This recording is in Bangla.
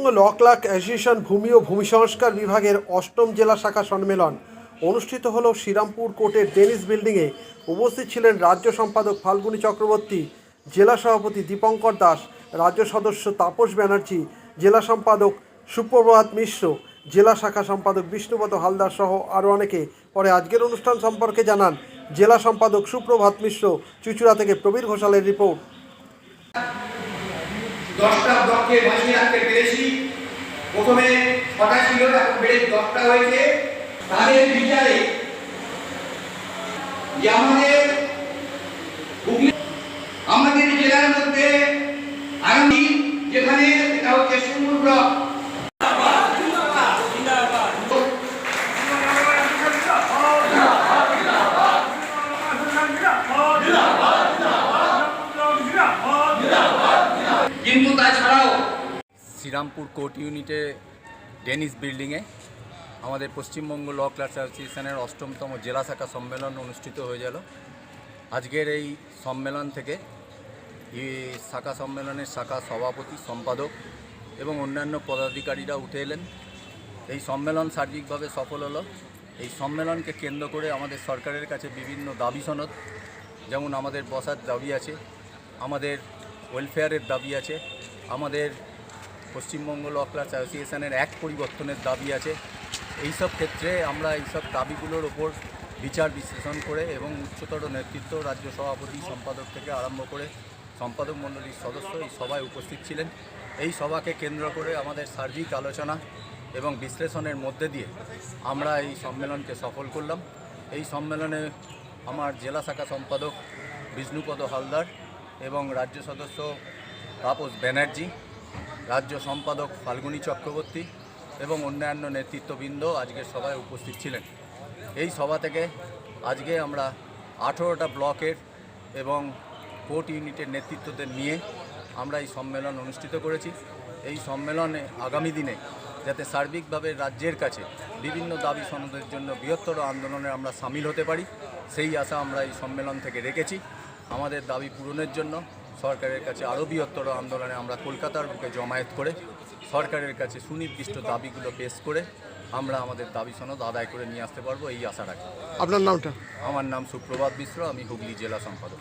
পশ্চিমবঙ্গ ল ক্লার্ক অ্যাসোসিয়েশন ভূমি ও ভূমি সংস্কার বিভাগের অষ্টম জেলা শাখা সম্মেলন অনুষ্ঠিত হল শ্রীরামপুর কোর্টের ডেনিস বিল্ডিংয়ে। উপস্থিত ছিলেন রাজ্য সম্পাদক ফাল্গুনী চক্রবর্তী, জেলা সভাপতি দীপঙ্কর দাস, রাজ্য সদস্য তাপস ব্যানার্জি, জেলা সম্পাদক সুপ্রভাত মিশ্র, জেলা শাখা সম্পাদক বিষ্ণুপদ হালদার সহ আরও অনেকে। পরে আজকের অনুষ্ঠান সম্পর্কে জানান জেলা সম্পাদক সুপ্রভাত মিশ্র, চুচুড়া থেকে প্রবীর ঘোষালের রিপোর্ট। দশটা ব্লককে বাঁচিয়ে রাখতে পেরেছি প্রথমে ছটা ছিল এখন বেড়ে দশটা হয়েছে। তাদের বিচারে যে আমাদের আমাদের জেলার মধ্যে আগামী যেখানে এটা হচ্ছে সুন্দর ব্লক। শ্রীরামপুর কোর্ট ইউনিটে ডেনিস বিল্ডিংয়ে আমাদের পশ্চিমবঙ্গ ল ক্লাস অ্যাসোসিয়েশনের অষ্টমতম জেলা শাখা সম্মেলন অনুষ্ঠিত হয়ে গেল। আজকের এই সম্মেলন থেকে এই শাখা সম্মেলনের শাখা সভাপতি, সম্পাদক এবং অন্যান্য পদাধিকারীরা উঠে এলেন। এই সম্মেলন সার্বিকভাবে সফল হলো। এই সম্মেলনকে কেন্দ্র করে আমাদের সরকারের কাছে বিভিন্ন দাবি সনদ, যেমন আমাদের বসার দাবি আছে, আমাদের ওয়েলফেয়ারের দাবি আছে, আমাদের পশ্চিমবঙ্গ ল ক্লাস অ্যাসোসিয়েশনের এক পরিবর্তনের দাবি আছে। এই সব ক্ষেত্রে আমরা এইসব দাবিগুলোর ওপর বিচার বিশ্লেষণ করে এবং উচ্চতর নেতৃত্ব, রাজ্য সভাপতি, সম্পাদক থেকে আরম্ভ করে সম্পাদক মণ্ডলীর সদস্য এই সভায় উপস্থিত ছিলেন। এই সভাকে কেন্দ্র করে আমাদের সার্বিক আলোচনা এবং বিশ্লেষণের মধ্যে দিয়ে আমরা এই সম্মেলনকে সফল করলাম। এই সম্মেলনে আমার জেলা শাখা সম্পাদক বিষ্ণুপদ হালদার এবং রাজ্য সদস্য তাপস ব্যানার্জি রাজ্য সম্পাদক ফাল্গুনী চক্রবর্তী এবং অন্যান্য নেতৃত্ববৃন্দ আজকের সভায় উপস্থিত ছিলেন। এই সভা থেকে আজকে আমরা আঠেরোটা ব্লকের এবং কোর্ট ইউনিটের নেতৃত্বদের নিয়ে আমরা এই সম্মেলন অনুষ্ঠিত করেছি। এই সম্মেলনে আগামী দিনে যাতে সার্বিকভাবে রাজ্যের কাছে বিভিন্ন দাবি সনদের জন্য বৃহত্তর আন্দোলনে আমরা সামিল হতে পারি, সেই আশা আমরা এই সম্মেলন থেকে রেখেছি। আমাদের দাবি পূরণের জন্য সরকারের কাছে আরও বৃহত্তর আন্দোলনে আমরা কলকাতার বুকে জমায়েত করে সরকারের কাছে সুনির্দিষ্ট দাবিগুলো পেশ করে আমরা আমাদের দাবি সনদ আদায় করে নিয়ে আসতে পারব এই আশা রাখি। আপনার নামটা? আমার নাম সুপ্রভাত মিশ্র আমি হুগলি জেলা সম্পাদক।